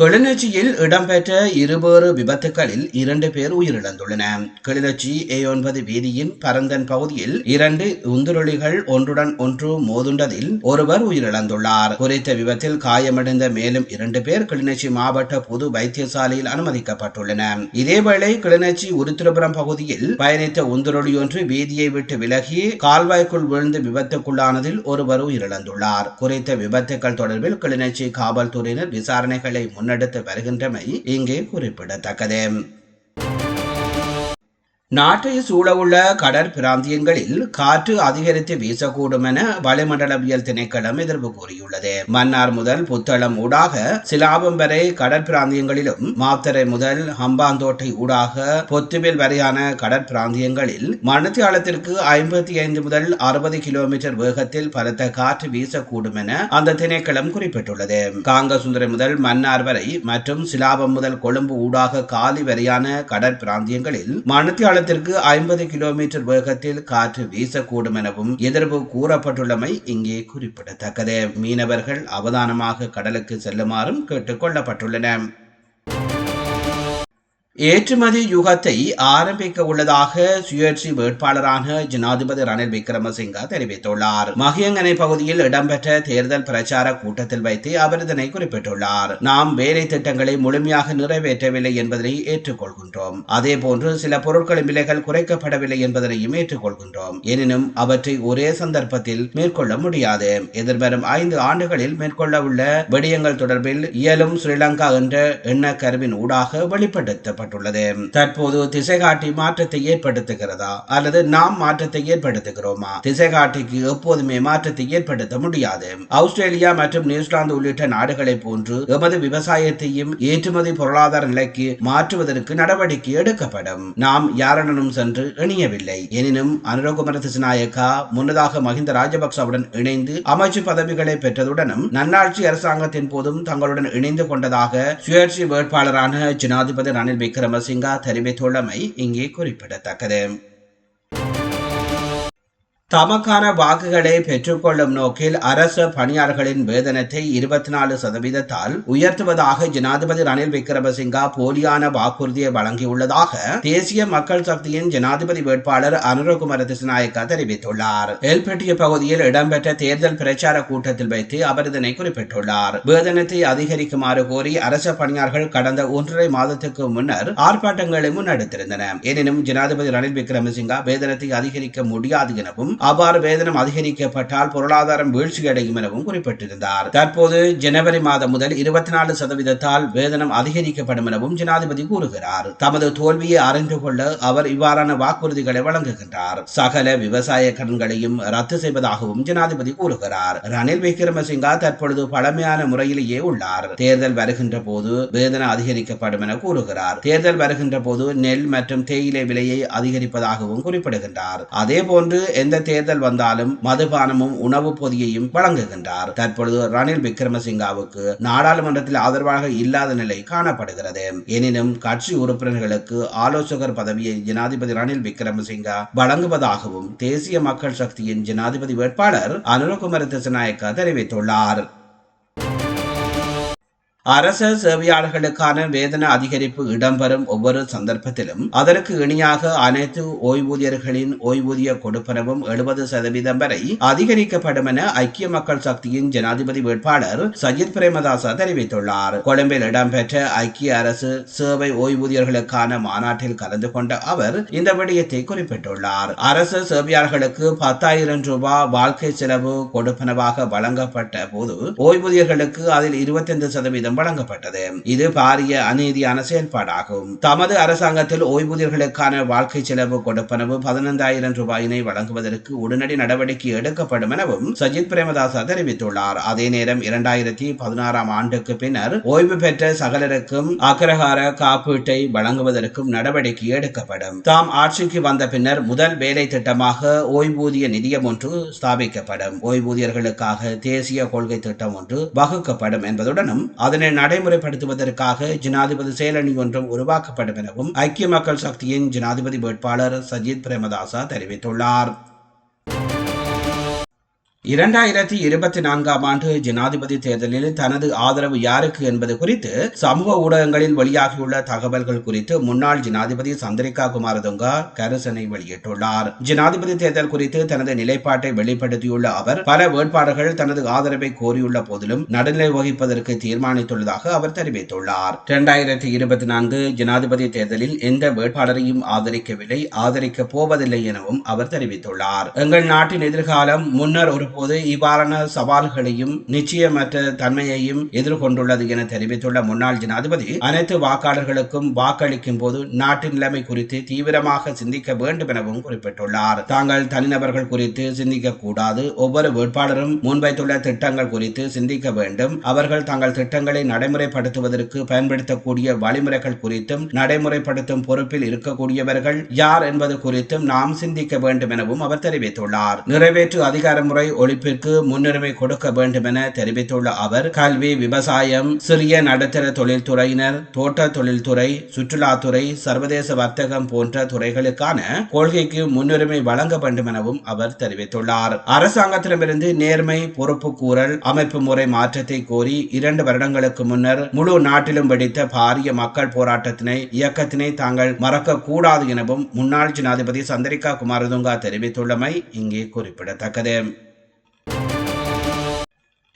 கிளிநொச்சியில் இடம்பெற்ற இருவேறு விபத்துகளில் இரண்டு பேர் உயிரிழந்துள்ளன. கிளிநொச்சி ஏ ஒன்பது வீதியின் பரந்தன் பகுதியில் இரண்டு உந்துருளிகள் ஒன்றுடன் ஒன்று மோதுண்டதில் ஒருவர் உயிரிழந்துள்ளார். குறித்த விபத்தில் காயமடைந்த மேலும் இரண்டு பேர் கிளிநொச்சி மாவட்ட பொது வைத்தியசாலையில் அனுமதிக்கப்பட்டுள்ளனர் இதேவேளை கிளிநொச்சி உருத்திரபுரம் பகுதியில் பயணித்த உந்துருளி ஒன்று வீதியை விட்டு விலகி கால்வாய்க்குள் விழுந்து விபத்துக்குள்ளானதில் ஒருவர் உயிரிழந்துள்ளார். குறித்த விபத்துக்கள் தொடர்பில் கிளிநொச்சி காவல்துறையினர் விசாரணைகளை முன்னெடுத்து வருகின்றமை இங்கே குறிப்பிடத்தக்கது. நாட்டை சூழவுள்ள கடற்பிராந்தியங்களில் காற்று அதிகரித்து வீசக்கூடும் என வளிமண்டலவியல் திணைக்களம் எதிர்ப்பு கூறியுள்ளது. மன்னார் முதல் புத்தளம் ஊடாக சிலாபம் வரை கடற்பிராந்தியங்களிலும் மாத்தரை முதல் ஹம்பாந்தோட்டை ஊடாக பொத்துவில் வரையான கடற்பிராந்தியங்களில் மணித்தியாலத்திற்கு ஐம்பத்தி ஐந்து முதல் அறுபது கிலோமீட்டர் வேகத்தில் பலத்த காற்று வீசக்கூடும் என அந்த திணைக்களம் குறிப்பிட்டுள்ளது. காங்கசுந்தரை முதல் மன்னார் வரை மற்றும் சிலாபம் முதல் கொழும்பு ஊடாக காலி வரையான கடற்பிராந்தியங்களில் மணித்தியால நிமிடத்திற்கு ஐம்பது கிலோமீட்டர் வேகத்தில் காற்று வீசக்கூடும் எனவும் எதிர்ப்பு கூறப்பட்டுள்ளமை இங்கே குறிப்பிடத்தக்கது. மீனவர்கள் அவதானமாக கடலுக்கு செல்லுமாறும் கேட்டுக் கொள்ளப்பட்டுள்ளன. ஏற்றுமதி யுகத்தை ஆரம்பிக்க உள்ளதாக சுயேட்சி வேட்பாளரான ஜனாதிபதி ரணில் விக்ரமசிங்க தெரிவித்துள்ளார். மகியங்கனை பகுதியில் இடம்பெற்ற தேர்தல் பிரச்சார கூட்டத்தில் வைத்து அவர் இதனை குறிப்பிட்டுள்ளார். நாம் வேலை திட்டங்களை முழுமையாக நிறைவேற்றவில்லை என்பதனை ஏற்றுக்கொள்கின்றோம். அதே போன்று சில பொருட்களின் விலைகள் குறைக்கப்படவில்லை என்பதனையும் ஏற்றுக்கொள்கின்றோம். எனினும் அவற்றை ஒரே சந்தர்ப்பத்தில் மேற்கொள்ள முடியாது. எதிர்வரும் ஐந்து ஆண்டுகளில் மேற்கொள்ள உள்ள விடயங்கள் தொடர்பில் இயலும் ஸ்ரீலங்கா என்ற எண்ண கருவின் ஊடாக வெளிப்படுத்தப்படும். செய்யப்பட்டுள்ளது தற்போது திசை காட்டி மாற்றத்தை ஏற்படுத்துகிறதா? அல்லது நாம் மாற்றத்தை ஏற்படுத்துகிறோமா? திசை காட்டிக்கு எப்போதுமே மாற்றத்தை ஏற்படுத்த முடியாது. ஆஸ்திரேலியா மற்றும் நியூசிலாந்து உள்ளிட்ட நாடுகளை போன்று எமது விவசாயத்தையும் ஏற்றுமதி பொருளாதார நிலைக்கு மாற்றுவதற்கு நடவடிக்கை எடுக்கப்படும். நாம் யாருடனும் சென்று இணையவில்லை. எனினும் அனுரகுமர திசுநாயக்கா முன்னதாக மஹிந்த ராஜபக்சவுடன் இணைந்து அமைச்சு பதவிகளை பெற்றதுடனும் நன்னாட்சி அரசாங்கத்தின் போதும் தங்களுடன் இணைந்து கொண்டதாக சுயேட்சை வேட்பாளரான ஜனாதிபதி ரணில் விக்ரமசிங்கா தெரிவித்துள்ளமை இங்கே குறிப்பிடத்தக்கது. தமக்கான வாக்குகளை பெற்றுக்கொள்ளும் நோக்கில் அரச பணியாளர்களின் வேதனத்தை இருபத்தி நாலு சதவீதத்தால் உயர்த்துவதாக ஜனாதிபதி ரணில் விக்ரமசிங்கா போலியான வாக்குறுதியை வழங்கியுள்ளதாக தேசிய மக்கள் சக்தியின் ஜனாதிபதி வேட்பாளர் அனுரகுமார திசுநாயக்கா தெரிவித்துள்ளார். எல்பெட்டிய பகுதியில் இடம்பெற்ற தேர்தல் பிரச்சார கூட்டத்தில் வைத்து அவர் இதனை குறிப்பிட்டுள்ளார். வேதனத்தை அதிகரிக்குமாறு கோரி அரச பணியாளர்கள் கடந்த ஒன்றரை மாதத்துக்கு முன்னர் ஆர்ப்பாட்டங்களை முன்னெடுத்திருந்தன எனினும் ஜனாதிபதி ரணில் விக்ரமசிங்கா வேதனத்தை அதிகரிக்க முடியாது எனவும் அவ்வாறு வேதனம் அதிகரிக்கப்பட்டால் பொருளாதாரம் வீழ்ச்சி அடையும் எனவும் குறிப்பிட்டிருந்தார். தற்போது ஜனவரி மாதம் முதல் இருபத்தி நாலு சதவீதத்தால் வேதனம் அதிகரிக்கப்படும் எனவும் ஜனாதிபதி கூறுகிறார். தமது தோல்வியை அறிந்து கொள்ள அவர் இவ்வாறான வாக்குறுதிகளை வழங்குகின்றார். சகல விவசாய கடன்களையும் ரத்து செய்வதாகவும் ஜனாதிபதி கூறுகிறார். ரணில் விக்ரமசிங்கா தற்பொழுது பழமையான முறையிலேயே உள்ளார். தேர்தல் வருகின்ற போது வேதனம் அதிகரிக்கப்படும் என கூறுகிறார். தேர்தல் வருகின்ற போது நெல் மற்றும் தேயிலை விலையை அதிகரிப்பதாகவும் குறிப்பிடுகின்றார். அதே போன்று எந்த தேர்தல் வந்தாலும் மதுபானமும் உணவு பொதியையும் வழங்குகின்றார். தற்பொழுது ரணில் விக்ரமசிங்காவுக்கு நாடாளுமன்றத்தில் ஆதரவாக இல்லாத நிலை காணப்படுகிறது. எனினும் கட்சி உறுப்பினர்களுக்கு ஆலோசகர் பதவியை ஜனாதிபதி ரணில் விக்ரமசிங்கா வழங்குவதாகவும் தேசிய மக்கள் சக்தியின் ஜனாதிபதி வேட்பாளர் அனுரகுமார திசநாயக்கா தெரிவித்துள்ளார். அரச சேவையாளர்களுக்கான வேதன அதிகரிப்பு இடம்பெறும் ஒவ்வொரு சந்தர்ப்பத்திலும் அதற்கு இணையாக அனைத்து ஓய்வூதியர்களின் ஓய்வூதிய கொடுப்பனவும் எழுபது சதவீதம் வரை அதிகரிக்கப்படும் என ஐக்கிய மக்கள் சக்தியின் ஜனாதிபதி வேட்பாளர் சஜித் பிரேமதாசா தெரிவித்துள்ளார். கொழும்பில் இடம்பெற்ற ஐக்கிய அரசு சேவை ஓய்வூதியர்களுக்கான மாநாட்டில் கலந்து கொண்ட அவர் இந்த விடயத்தை குறிப்பிட்டுள்ளார். அரசு சேவையாளர்களுக்கு பத்தாயிரம் ரூபாய் வாழ்க்கை செலவு கொடுப்பனவாக வழங்கப்பட்ட போது ஓய்வூதியர்களுக்கு அதில் இருபத்தைந்து சதவீதம் சதவீதம் வழங்கப்பட்டது. இது பாரிய அநீதியான செயல்பாடாகும். தமது அரசாங்கத்தில் ஓய்வூதியர்களுக்கான வாழ்க்கை செலவு கொடுப்பனவு பதினைந்தாயிரம் ரூபாயினை வழங்குவதற்கு உடனடி நடவடிக்கை எடுக்கப்படும் எனவும் சஜித் பிரேமதாசா தெரிவித்துள்ளார். அதே நேரம் இரண்டாயிரத்தி பதினாறாம் ஆண்டுக்கு பின்னர் ஓய்வு பெற்ற சகலருக்கும் அக்ரஹார காப்பீட்டை வழங்குவதற்கும் நடவடிக்கை எடுக்கப்படும். தாம் ஆட்சிக்கு வந்த பின்னர் முதல் வேலை திட்டமாக ஓய்வூதிய நிதியம் ஒன்று ஸ்தாபிக்கப்படும். ஓய்வூதியர்களுக்காக தேசிய கொள்கை திட்டம் ஒன்று வகுக்கப்படும் என்பதுடனும் அதனை அதனை நடைமுறைப்படுத்துவதற்காக ஜனாதிபதி செயலணி ஒன்றும் உருவாக்கப்படும் எனவும் ஐக்கிய மக்கள் சக்தியின் ஜனாதிபதி வேட்பாளர் சஜித் பிரேமதாசா தெரிவித்துள்ளார். இரண்டாயிரத்தி இருபத்தி நான்காம் ஆண்டு ஜனாதிபதி தேர்தலில் தனது ஆதரவு யாருக்கு என்பது குறித்து சமூக ஊடகங்களில் வெளியாகியுள்ள தகவல்கள் குறித்து முன்னாள் ஜனாதிபதி சந்திரிகா குமாரதுங்கா கருசனை வெளியிட்டுள்ளார். ஜனாதிபதி தேர்தல் குறித்து தனது நிலைப்பாட்டை வெளிப்படுத்தியுள்ள அவர் பல வேட்பாளர்கள் தனது ஆதரவை கோரியுள்ள போதிலும் நடுநிலை வகிப்பதற்கு தீர்மானித்துள்ளதாக அவர் தெரிவித்துள்ளார். இரண்டாயிரத்தி இருபத்தி நான்கு ஜனாதிபதி தேர்தலில் எந்த வேட்பாளரையும் ஆதரிக்கவில்லை ஆதரிக்கப் போவதில்லை எனவும் அவர் தெரிவித்துள்ளார். எங்கள் நாட்டின் எதிர்காலம் முன்னர் ஒரு போது இவ்வாறான சவால்களையும் நிச்சயமற்ற தன்மையையும் எதிர்கொண்டுள்ளது என தெரிவித்துள்ள முன்னாள் ஜனாதிபதி அனைத்து வாக்காளர்களுக்கும் வாக்களிக்கும் போது நாட்டின் நிலைமை குறித்து தீவிரமாக சிந்திக்க வேண்டும் எனவும் குறிப்பிட்டுள்ளார். தாங்கள் தனிநபர்கள் குறித்து சிந்திக்க கூடாது. ஒவ்வொரு வேட்பாளரும் முன்வைத்துள்ள திட்டங்கள் குறித்து சிந்திக்க வேண்டும். அவர்கள் தங்கள் திட்டங்களை நடைமுறைப்படுத்துவதற்கு பயன்படுத்தக்கூடிய வழிமுறைகள் குறித்தும் நடைமுறைப்படுத்தும் பொறுப்பில் இருக்கக்கூடியவர்கள் யார் என்பது குறித்தும் நாம் சிந்திக்க வேண்டும் எனவும் அவர் தெரிவித்துள்ளார். நிறைவேற்று அதிகார முறை ஒழிப்பிற்கு முன்னுரிமை கொடுக்க வேண்டும் என தெரிவித்துள்ள அவர் கல்வி விவசாயம் சிறிய நடுத்தர தொழில்துறையினர் தோட்ட தொழில்துறை சுற்றுலாத்துறை சர்வதேச வர்த்தகம் போன்ற துறைகளுக்கான கொள்கைக்கு முன்னுரிமை வழங்க வேண்டும் எனவும் அவர் தெரிவித்துள்ளார். அரசாங்கத்திடமிருந்து நேர்மை பொறுப்பு கூறல் அமைப்பு முறை மாற்றத்தை கோரி இரண்டு வருடங்களுக்கு முன்னர் முழு நாட்டிலும் வெடித்த பாரிய மக்கள் போராட்டத்தினை இயக்கத்தினை தாங்கள் மறக்க கூடாது எனவும் முன்னாள் ஜனாதிபதி சந்திரிகா குமாரதுங்கா தெரிவித்துள்ளமை இங்கே குறிப்பிடத்தக்கது.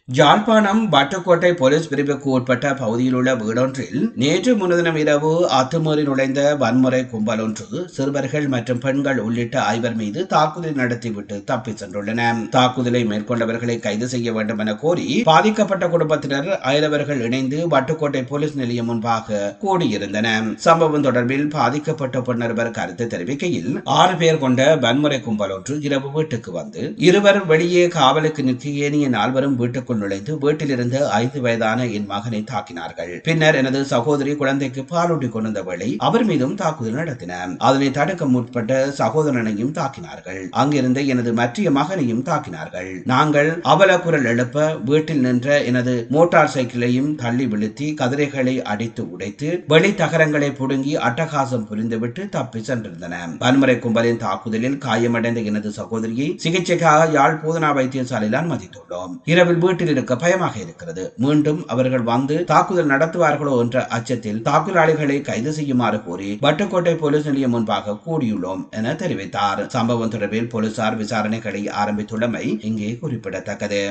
யாழ்ப்பாணம் வட்டுக்கோட்டை போலீஸ் பிரிவுக்கு உட்பட்ட பகுதியில் உள்ள வீடொன்றில் நேற்று முன்தினம் இரவு அத்துமீறி நுழைந்த வன்முறை கும்பல் ஒன்று சிறுவர்கள் மற்றும் பெண்கள் உள்ளிட்ட ஐவர் மீது தாக்குதல் நடத்திவிட்டு தப்பி சென்றுள்ளன. தாக்குதலை மேற்கொண்டவர்களை கைது செய்ய வேண்டும் என கோரி பாதிக்கப்பட்ட குடும்பத்தினர் அயலவர்கள் இணைந்து வட்டுக்கோட்டை போலீஸ் நிலையம் முன்பாக கூடியிருந்தனர் சம்பவம் தொடர்பில் பாதிக்கப்பட்ட பெண்ணொருவர் கருத்து தெரிவிக்கையில் ஆறு பேர் கொண்ட வன்முறை கும்பல் ஒன்று இரவு வீட்டுக்கு வந்து இருவர் வெளியே காவலுக்கு நிற்க ஏனைய நால்வரும் வீட்டுக்குள் நுழைந்து வீட்டில் இருந்த ஐந்து வயதான என் மகனை தாக்கினார்கள். பின்னர் எனது சகோதரி குழந்தைக்கு பாலூட்டி கொண்டிருந்த வேளை அவர் மீதும் தாக்குதல் நடத்தினர் அதனை தடுக்க முற்பட்ட சகோதரனையும் தாக்கினார்கள். அங்கிருந்த எனது மற்றைய மகனையும் தாக்கினார்கள். நாங்கள் அவல குரல் எழுப்ப வீட்டில் நின்ற எனது மோட்டார் சைக்கிளையும் தள்ளி விழுத்தி கதிரைகளை அடித்து உடைத்து வெளி தகரங்களை புடுங்கி அட்டகாசம் புரிந்துவிட்டு தப்பி சென்றிருந்தன. வன்முறை கும்பலின் தாக்குதலில் காயமடைந்த எனது சகோதரியை சிகிச்சைக்காக யாழ் போதனா வைத்தியசாலையில் அனுமதித்துள்ளோம். இரவில் வீட்டில் இருக்க பயமாக இருக்கிறது. மீண்டும் அவர்கள் வந்து தாக்குதல் நடத்துவார்களோ என்ற அச்சத்தில் தாக்குதலாளிகளை கைது செய்யுமாறு கோரி வட்டுக்கோட்டை போலீஸ் நிலையம் முன்பாக கூடியுள்ளோம் என தெரிவித்தார். சம்பவம் தொடர்பில் போலீசார் விசாரணைகளை ஆரம்பித்துள்ளமை இங்கே குறிப்பிடத்தக்கது.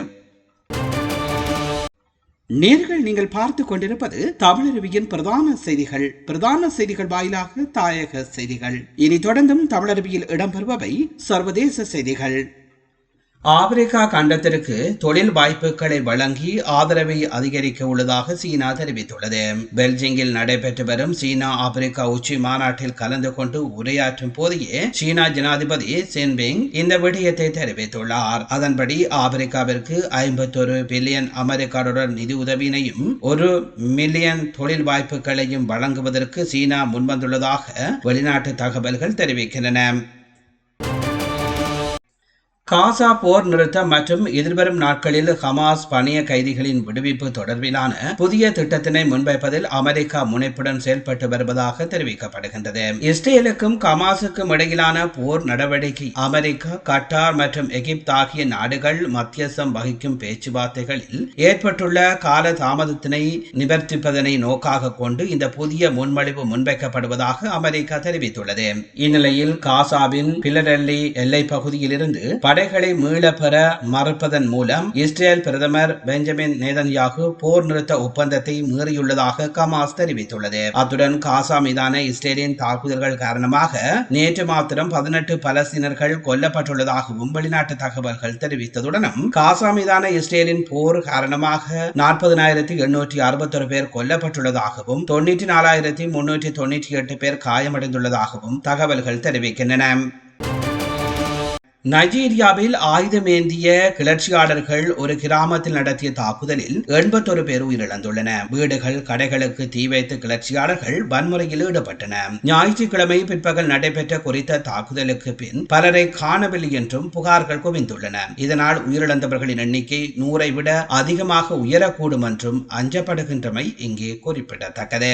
நேர்கள் நீங்கள் பார்த்து கொண்டிருப்பது தமிழருவியின் பிரதான செய்திகள். பிரதான செய்திகள் வாயிலாக தாயக செய்திகள். இனி தொடர்ந்தும் தமிழருவியில் இடம்பெறுபவை சர்வதேச செய்திகள். ஆப்பிரிக்கா கண்டத்திற்கு தொழில் வாய்ப்புகளை வழங்கி ஆதரவை அதிகரிக்க உள்ளதாக சீனா தெரிவித்துள்ளது. பெல்ஜிங்கில் நடைபெற்று வரும் சீனா ஆப்பிரிக்கா உச்சி மாநாட்டில் கலந்து கொண்டு உரையாற்றும் போதே சீனா ஜனாதிபதி சென்பிங் இந்த விடயத்தை தெரிவித்துள்ளார். அதன்படி ஆப்பிரிக்காவிற்கு ஐம்பத்தொரு பில்லியன் அமெரிக்க டாலர் நிதி உதவியினையும் ஒரு மில்லியன் தொழில் வாய்ப்புகளையும் வழங்குவதற்கு சீனா முன்வந்துள்ளதாக வெளிநாட்டு தகவல்கள் தெரிவிக்கின்றன. காசா போர் நிறுத்தம் மற்றும் எதிர்வரும் நாட்களில் ஹமாஸ் பணிய கைதிகளின் விடுவிப்பு தொடர்பிலான புதிய திட்டத்தினை முன்வைப்பதில் அமெரிக்கா முனைப்புடன் செயல்பட்டு வருவதாக தெரிவிக்கப்படுகின்றது. இஸ்ரேலுக்கும் ஹமாஸுக்கும் இடையிலான போர் நடவடிக்கை அமெரிக்கா கட்டார் மற்றும் எகிப்து ஆகிய நாடுகள் மத்தியஸ்தம் வகிக்கும் பேச்சுவார்த்தைகளில் ஏற்பட்டுள்ள கால தாமதத்தினை நிவர்த்திப்பதனை நோக்காக கொண்டு இந்த புதிய முன்மொழிவு முன்வைக்கப்படுவதாக அமெரிக்கா தெரிவித்துள்ளது. இந்நிலையில் காசாவின் பிலடெல்லி எல்லை பகுதியில் இருந்து படைகளை மீளப் பெற மறுப்பதன் மூலம் இஸ்ரேல் பிரதமர் பெஞ்சமின் நேதன்யாகு போர் நிறுத்த ஒப்பந்தத்தை மீறியுள்ளதாக கமாஸ் தெரிவித்துள்ளது. அத்துடன் காசா மீதான இஸ்ரேலின் தாக்குதல்கள் காரணமாக நேற்று மாத்திரம் பதினெட்டு பலஸ்தீனர்கள் கொல்லப்பட்டுள்ளதாகவும் வெளிநாட்டு தகவல்கள் தெரிவித்ததுடனும் காசா மீதான இஸ்ரேலின் போர் காரணமாக நாற்பதினாயிரத்தி எண்ணூற்றி அறுபத்தொரு பேர் கொல்லப்பட்டுள்ளதாகவும் தொண்ணூற்றி நாலாயிரத்தி முன்னூற்றி தொண்ணூற்றி எட்டு பேர் காயமடைந்துள்ளதாகவும் தகவல்கள் தெரிவிக்கின்றன. நைஜீரியாவில் ஆயுதமேந்திய கிளர்ச்சியாளர்கள் ஒரு கிராமத்தில் நடத்திய தாக்குதலில் எண்பத்தொரு பேர் உயிரிழந்துள்ளன. வீடுகள் கடைகளுக்கு தீ வைத்த கிளர்ச்சியாளர்கள் வன்முறையில் ஈடுபட்டனர் ஞாயிற்றுக்கிழமை பிற்பகல் நடைபெற்ற குறித்த தாக்குதலுக்கு பின் பலரை காணவில்லை என்றும் புகார்கள் குவிந்துள்ளன. இதனால் உயிரிழந்தவர்களின் எண்ணிக்கை நூறை விட அதிகமாக உயரக்கூடும் என்றும் அஞ்சப்படுகின்றமை இங்கே குறிப்பிடத்தக்கது.